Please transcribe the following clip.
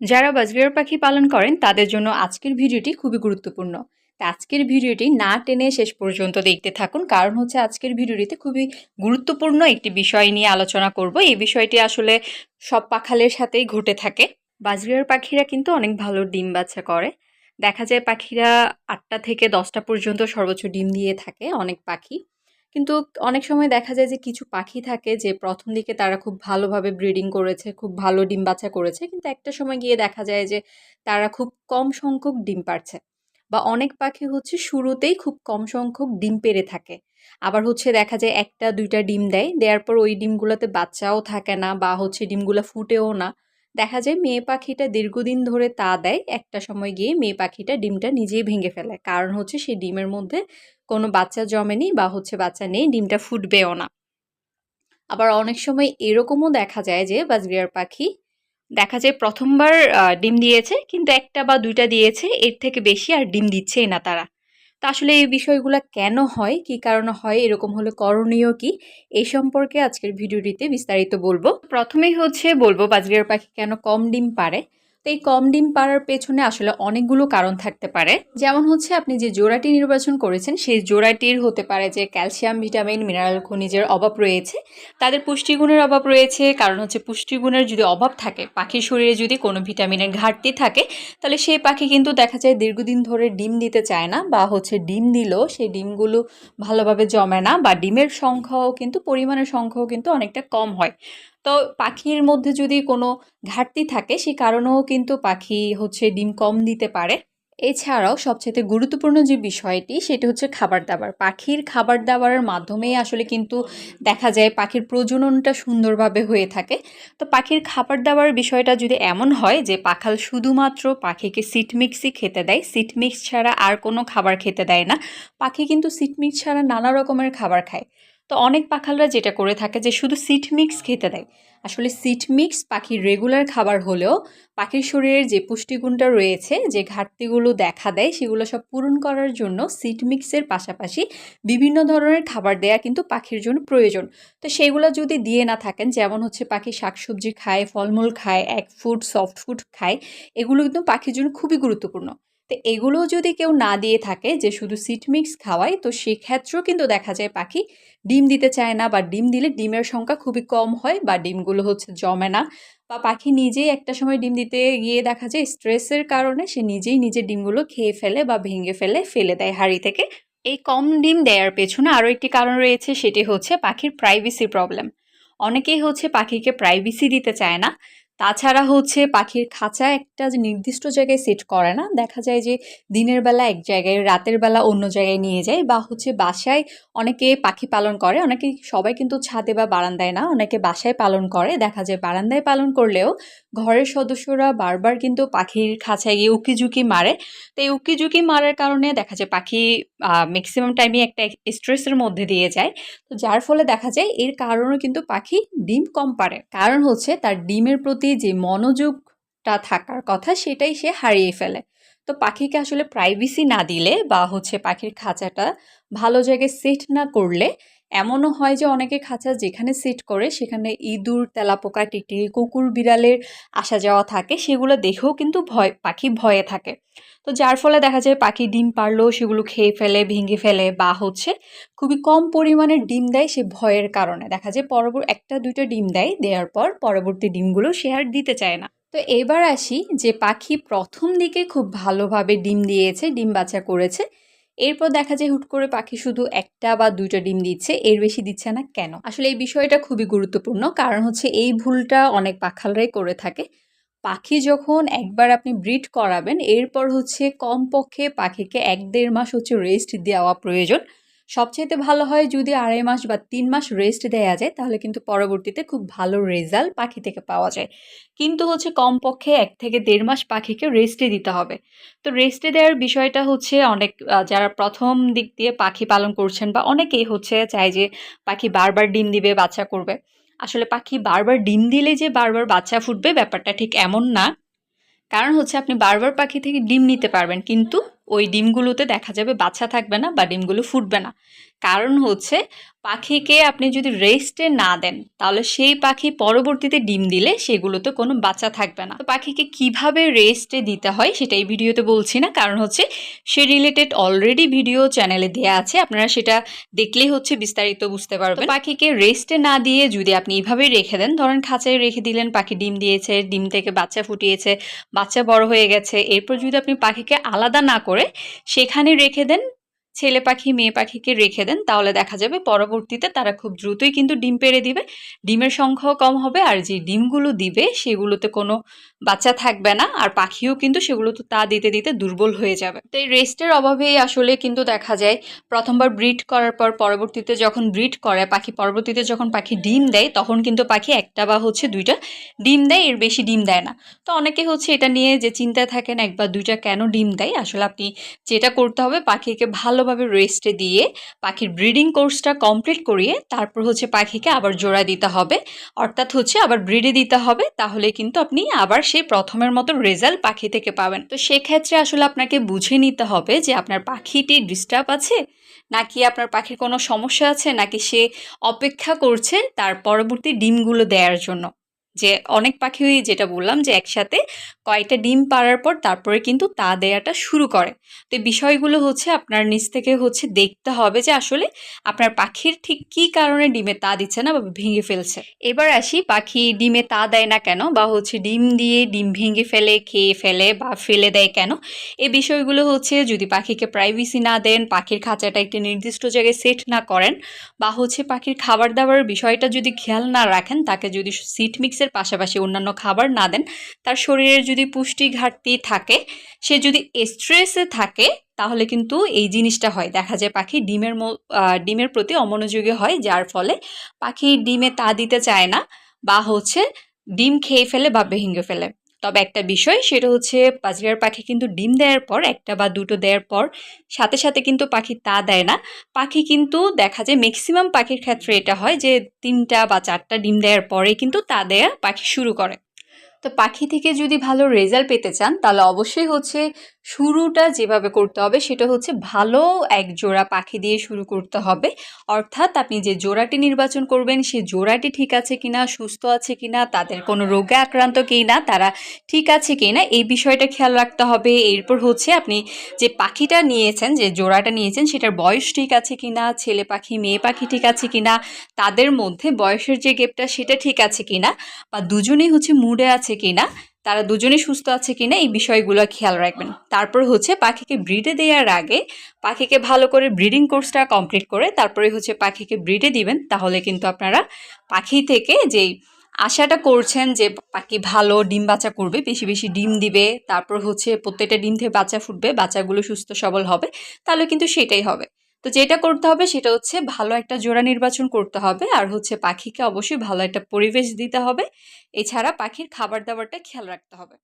যারা বাজবিয়ার পাখি পালন করেন, তাদের জন্য আজকের ভিডিওটি খুবই গুরুত্বপূর্ণ। আজকের ভিডিওটি না টেনে শেষ পর্যন্ত দেখতে থাকুন, কারণ হচ্ছে আজকের ভিডিওটিতে খুবই গুরুত্বপূর্ণ একটি বিষয় নিয়ে আলোচনা করব। এই বিষয়টি আসলে সব পাখালের সাথেই ঘটে থাকে। বাজবিয়ার পাখিরা কিন্তু অনেক ভালো ডিম বাচ্চা করে। দেখা যায় পাখিরা আটটা থেকে দশটা পর্যন্ত সর্বোচ্চ ডিম দিয়ে থাকে অনেক পাখি। কিন্তু অনেক সময় দেখা যায় যে কিছু পাখি থাকে যে প্রথম দিকে তারা খুব ভালোভাবে ব্রিডিং করেছে, খুব ভালো ডিম বাচ্চা করেছে। কিন্তু একটা সময় গিয়ে দেখা যায় যে তারা খুব কম সংখ্যক ডিম পারছে বা অনেক পাখি হচ্ছে শুরুতেই খুব কম সংখ্যক ডিম পেরে থাকে। আবার হচ্ছে দেখা যায় একটা, দুইটা ডিম দেয়, দেওয়ার পর ওই ডিমগুলোতে বাচ্চাও থাকে না বা হচ্ছে ডিমগুলো ফুটেও না। দেখা যায় মেয়ে পাখিটা দীর্ঘদিন ধরে তা দেয়, একটা সময় গিয়ে মেয়ে পাখিটা ডিমটা নিজেই ভেঙে ফেলে। কারণ হচ্ছে সেই ডিমের মধ্যে কোনো বাচ্চা জমেনি বা হচ্ছে বাচ্চা নেই, ডিমটা ফুটবেও না। আবার অনেক সময় এরকমও দেখা যায় যে বাজবিয়ার পাখি দেখা যায় প্রথমবার ডিম দিয়েছে, কিন্তু একটা বা দুইটা দিয়েছে, এর থেকে বেশি আর ডিম দিচ্ছেই না তারা। তো আসলে এই বিষয়গুলো কেন হয়? কি কারণে হয়? এরকম হলে করণীয় কি? এই সম্পর্কে আজকের ভিডিওটিতে বিস্তারিত বলব। প্রথমেই হচ্ছে বলব বাজরিয়ার পাখি কেন কম ডিম পারে তো এই কম ডিম পাড়ার পেছনে আসলে অনেকগুলো কারণ থাকতে পারে। যেমন হচ্ছে আপনি যে জোড়াটি নির্বাচন করেছেন, সেই জোড়াটির হতে পারে যে ক্যালসিয়াম, ভিটামিন, মিনারেল খনিজের অভাব রয়েছে। তাদের পুষ্টিগুণের অভাব রয়েছে। কারণ হচ্ছে পুষ্টিগুণের যদি অভাব থাকে, পাখির শরীরে যদি কোনো ভিটামিনের ঘাটতি থাকে, তাহলে সেই পাখি কিন্তু দেখা যায় দীর্ঘদিন ধরে ডিম দিতে চায় না বা হচ্ছে ডিম দিলেও সেই ডিমগুলো ভালোভাবে জমে না বা ডিমের সংখ্যাও কিন্তু, পরিমাণের সংখ্যাও কিন্তু অনেকটা কম হয়। তো পাখির মধ্যে যদি কোনো ঘাটতি থাকে, সে কারণেও কিন্তু পাখি হচ্ছে ডিম কম দিতে পারে। এছাড়াও সবচেয়ে গুরুত্বপূর্ণ যে বিষয়টি, সেটি হচ্ছে খাবার দাবার। পাখির খাবার দাবারের মাধ্যমেই আসলে কিন্তু দেখা যায় পাখির প্রজননটা সুন্দরভাবে হয়ে থাকে। তো পাখির খাবার দাবার বিষয়টা যদি এমন হয় যে পাখাল শুধুমাত্র পাখিকে সিটমিক্সই খেতে দেয়, সিট মিক্স ছাড়া আর কোনো খাবার খেতে দেয় না, পাখি কিন্তু সিটমিক্স ছাড়া নানা রকমের খাবার খায়। তো অনেক পাখালরা যেটা করে থাকে যে শুধু সিট মিক্স খেতে দেয়। আসলে সিট মিক্স পাখির রেগুলার খাবার হলেও পাখির শরীরের যে পুষ্টিগুণটা রয়েছে, যে ঘাটতিগুলো দেখা দেয়, সেগুলো সব পূরণ করার জন্য সিট মিক্সের পাশাপাশি বিভিন্ন ধরনের খাবার দেয়া কিন্তু পাখির জন্য প্রয়োজন। তো সেগুলো যদি দিয়ে না থাকেন, যেমন হচ্ছে পাখি শাকসবজি খায়, ফলমূল খায় এক ফুড সফট ফুড খায়, এগুলো কিন্তু পাখির জন্য খুবই গুরুত্বপূর্ণ। তো এগুলো যদি কেউ না দিয়ে থাকে যে শুধু সিট মিক্স খাওয়ায়, তো সেক্ষেত্রেও কিন্তু দেখা যায় পাখি ডিম দিতে চায় না বা ডিম দিলে ডিমের সংখ্যা খুবই কম হয় বা ডিমগুলো হচ্ছে জমে না। বা পাখি নিজেই একটা সময় ডিম দিতে গিয়ে দেখা যায় স্ট্রেসের কারণে সে নিজেই নিজের ডিমগুলো খেয়ে ফেলে বা ভেঙে ফেলে ফেলে দেয় হাড়ি থেকে। এই কম ডিম দেওয়ার পেছনে আরও একটি কারণ রয়েছে, সেটি হচ্ছে পাখির প্রাইভেসি প্রবলেম অনেকেই হচ্ছে পাখিকে প্রাইভেসি দিতে চায় না। তাছাড়া হচ্ছে পাখির খাঁচা একটা যে নির্দিষ্ট জায়গায় সেট করে না। দেখা যায় যে দিনের বেলা এক জায়গায়, রাতের বেলা অন্য জায়গায় নিয়ে যায় বা হচ্ছে বাসায় অনেকে পাখি পালন করে, অনেকে সবাই কিন্তু ছাদে বা বারান্দায় না, অনেকে বাসায় পালন করে। দেখা যায় বারান্দায় পালন করলেও ঘরের সদস্যরা বারবার কিন্তু পাখির খাঁচায় গিয়ে উকি ঝুঁকি মারে। তো এই উকি ঝুঁকি মারার কারণে দেখা যায় পাখি ম্যাক্সিমাম টাইমে একটা স্ট্রেসের মধ্যে দিয়ে যায়। তো যার ফলে দেখা যায় এর কারণও কিন্তু পাখি ডিম কম পারে। কারণ হচ্ছে তার ডিমের প্রতি যে মনোযোগটা থাকার কথা সেটাই সে হারিয়ে ফেলে। তো পাখিকে আসলে প্রাইভেসি না দিলে বা হচ্ছে পাখির খাঁচাটা ভালো জায়গায় সেট না করলে এমনও হয় যে অনেকে খাঁচা যেখানে সেট করে সেখানে ইঁদুর, তেলাপোকা, টিকটিকি, কুকুর, বিড়ালের আসা যাওয়া থাকে, সেগুলো দেখেও কিন্তু ভয়, পাখি ভয়ে থাকে। তো যার ফলে দেখা যায় পাখি ডিম পারলেও সেগুলো খেয়ে ফেলে, ভেঙে ফেলে বা হচ্ছে খুবই কম পরিমাণের ডিম দেয় সে ভয়ের কারণে। দেখা যায় পরবর্তী একটা, দুইটা ডিম দেয়, দেওয়ার পর পরবর্তী ডিমগুলো সে আর দিতে চায় না। তো এবার আসি যে পাখি প্রথম দিকে খুব ভালোভাবে ডিম দিয়েছে, ডিম বাচ্চা করেছে। এরপর দেখা যায় হুট করে পাখি শুধু একটা বা দুইটা ডিম দিচ্ছে, এর বেশি দিচ্ছে না কেন? আসলে এই বিষয়টা খুবই গুরুত্বপূর্ণ, কারণ হচ্ছে এই ভুলটা অনেক পাখালরাই করে থাকে। পাখি যখন একবার আপনি ব্রিড করাবেন, এরপর হচ্ছে কমপক্ষে পাখিকে এক দেড় মাস হচ্ছে রেস্ট দেওয়া প্রয়োজন। সবচাইতে ভালো হয় যদি আড়াই মাস বা তিন মাস রেস্ট দেওয়া যায়, তাহলে কিন্তু পরবর্তীতে খুব ভালো রেজাল্ট পাখি থেকে পাওয়া যায়। কিন্তু হচ্ছে কমপক্ষে এক থেকে দেড় মাস পাখিকে রেস্টে দিতে হবে। তো রেস্টে দেওয়ার বিষয়টা হচ্ছে অনেক যারা প্রথম দিক দিয়ে পাখি পালন করছেন বা অনেকেই হচ্ছে চায় যে পাখি বারবার ডিম দিবে, বাচ্চা করবে। আসলে পাখি বারবার ডিম দিলে যে বারবার বাচ্চা ফুটবে, ব্যাপারটা ঠিক এমন না। কারণ হচ্ছে আপনি বারবার পাখি থেকে ডিম নিতে পারবেন, কিন্তু ওই ডিমগুলোতে দেখা যাবে বাচ্চা থাকবে না বা ডিমগুলো ফুটবে না। কারণ হচ্ছে পাখিকে আপনি যদি রেস্টে না দেন তাহলে সেই পাখি পরবর্তীতে ডিম দিলে সেগুলোতে কোনো বাচ্চা থাকবে না। তো পাখিকে কীভাবে রেস্টে দিতে হয় সেটা এই ভিডিওতে বলছি না কারণ হচ্ছে সে রিলেটেড অলরেডি ভিডিও চ্যানেলে দেওয়া আছে আপনারা সেটা দেখলেই হচ্ছে বিস্তারিত বুঝতে পারবেন। পাখিকে রেস্টে না দিয়ে যদি আপনি এইভাবেই রেখে দেন ধরেন খাঁচায় রেখে দিলেন পাখি ডিম দিয়েছে ডিম থেকে বাচ্চা ফুটিয়েছে বাচ্চা বড় হয়ে গেছে এরপর যদি আপনি পাখিকে আলাদা না করে সেখানে রেখে দেন ছেলে পাখি, মেয়ে পাখিকে রেখে দেন, তাহলে দেখা যাবে পরবর্তীতে তারা খুব দ্রুতই কিন্তু ডিম পেড়ে দিবে। ডিমের সংখ্যাও কম হবে, আর যে ডিমগুলো দিবে, সেগুলোতে কোনো বাচ্চা থাকবে না, আর পাখিও কিন্তু সেগুলো তো তা দিতে দিতে দুর্বল হয়ে যাবে। তো এই রেস্টের অভাবেই আসলে কিন্তু দেখা যায়, প্রথমবার ব্রিড করার পর পরবর্তীতে যখন ব্রিড করে, পাখি পরবর্তীতে যখন পাখি ডিম দেয়, তখন কিন্তু পাখি একটা বা হচ্ছে দুইটা ডিম দেয়, এর বেশি ডিম দেয় না। তো অনেকে হচ্ছে এটা নিয়ে যে চিন্তায় থাকেন, একবার দুইটা কেন ডিম দেয়? আসলে আপনি যেটা করতে হবে, পাখিকে ভালোভাবে রেস্টে দিয়ে পাখির ব্রিডিং কোর্সটা কমপ্লিট করিয়ে তারপর হচ্ছে পাখিকে আবার জোড়া দিতে হবে। অর্থাৎ হচ্ছে আবার ব্রিডে দিতে হবে, তাহলে কিন্তু আপনি আবার সেই প্রথমের মতো রেজাল্ট পাখি থেকে পাবেন। তো সেক্ষেত্রে আসলে আপনাকে বুঝে নিতে হবে যে আপনার পাখিটি ডিস্টার্ব আছে, নাকি আপনার পাখির কোনো সমস্যা আছে, নাকি সে অপেক্ষা করছে তার পরবর্তী ডিমগুলো দেওয়ার জন্য। যে অনেক পাখি যেটা বললাম যে একসাথে কয়েকটা ডিম পাড়ার পর তারপরে কিন্তু তা দেয়াটা শুরু করে। তো এই বিষয়গুলো হচ্ছে আপনার নিচ থেকে হচ্ছে দেখতে হবে যে আসলে আপনার পাখির ঠিক কী কারণে ডিমে তা দিচ্ছে না বা ভেঙে ফেলছে। এবার আসি পাখি ডিমে তা দেয় না কেন বা হচ্ছে ডিম দিয়ে ডিম ভেঙে ফেলে, খেয়ে ফেলে বা ফেলে দেয় কেন? এই বিষয়গুলো হচ্ছে যদি পাখিকে প্রাইভেসি না দেন, পাখির খাঁচাটা একটি নির্দিষ্ট জায়গায় সেট না করেন বা হচ্ছে পাখির খাবার দাবারের বিষয়টা যদি খেয়াল না রাখেন, তাকে যদি সিট মিক্সের পাশাপাশি অন্যান্য খাবার না দেন, তার শরীরের যদি পুষ্টি ঘাটতি থাকে, সে যদি স্ট্রেসে থাকে, তাহলে কিন্তু এই জিনিসটা হয়। দেখা যায় পাখি ডিমের ডিমের প্রতি অমনোযোগী হয়, যার ফলে পাখি ডিমে তা দিতে চায় না বা হচ্ছে ডিম খেয়ে ফেলে বা ভেঙে ফেলে। তবে একটা বিষয়, সেটা হচ্ছে বাজরিয়ার পাখি কিন্তু ডিম দেওয়ার পর, একটা বা দুটো দেওয়ার পর, সাথে সাথে কিন্তু পাখি তা দেয় না। পাখি কিন্তু দেখা যায় ম্যাক্সিমাম পাখির ক্ষেত্রে এটা হয় যে, তিনটা বা চারটা ডিম দেওয়ার পরে কিন্তু তা দেয়া পাখি শুরু করে। তো পাখি থেকে যদি ভালো রেজাল্ট পেতে চান, তাহলে অবশ্যই হচ্ছে শুরুটা যেভাবে করতে হবে সেটা হচ্ছে ভালো এক জোড়া পাখি দিয়ে শুরু করতে হবে। অর্থাৎ আপনি যে জোড়াটি নির্বাচন করবেন, সেই জোড়াটি ঠিক আছে কিনা, সুস্থ আছে কিনা, তাদের কোনো রোগে আক্রান্ত কি না তারা ঠিক আছে কি না এই বিষয়টা খেয়াল রাখতে হবে। এরপর হচ্ছে আপনি যে পাখিটা নিয়েছেন, যে জোড়াটা নিয়েছেন, সেটার বয়স ঠিক আছে কিনা, ছেলে পাখি, মেয়ে পাখি ঠিক আছে কিনা, তাদের মধ্যে বয়সের যে গেপটা সেটা ঠিক আছে কিনা, বা দুজনেই হচ্ছে মুডে আছে কিনা তারা দুজনে সুস্থ আছে কিনা এই বিষয়গুলো খেয়াল রাখবেন। তারপর হচ্ছে পাখিকে ব্রিডে দেওয়ার আগে পাখিকে ভালো করে ব্রিডিং কোর্সটা কমপ্লিট করে তারপরে হচ্ছে পাখিকে ব্রিডে দিবেন, তাহলে কিন্তু আপনারা পাখি থেকে যেই আশাটা করছেন যে পাখি ভালো ডিম বাচ্চা করবে, বেশি বেশি ডিম দিবে, তারপর হচ্ছে প্রত্যেকটা ডিম থেকে বাচ্চা ফুটবে, বাচ্চাগুলো সুস্থ সবল হবে, তাহলে কিন্তু সেটাই হবে। তো যেটা করতে হবে সেটা হচ্ছে ভালো একটা জোড়া নির্বাচন করতে হবে। আর হচ্ছে পাখিকে অবশ্যই ভালো একটা পরিবেশ দিতে হবে। এছাড়া পাখির খাবার দাবারটা খেয়াল রাখতে হবে।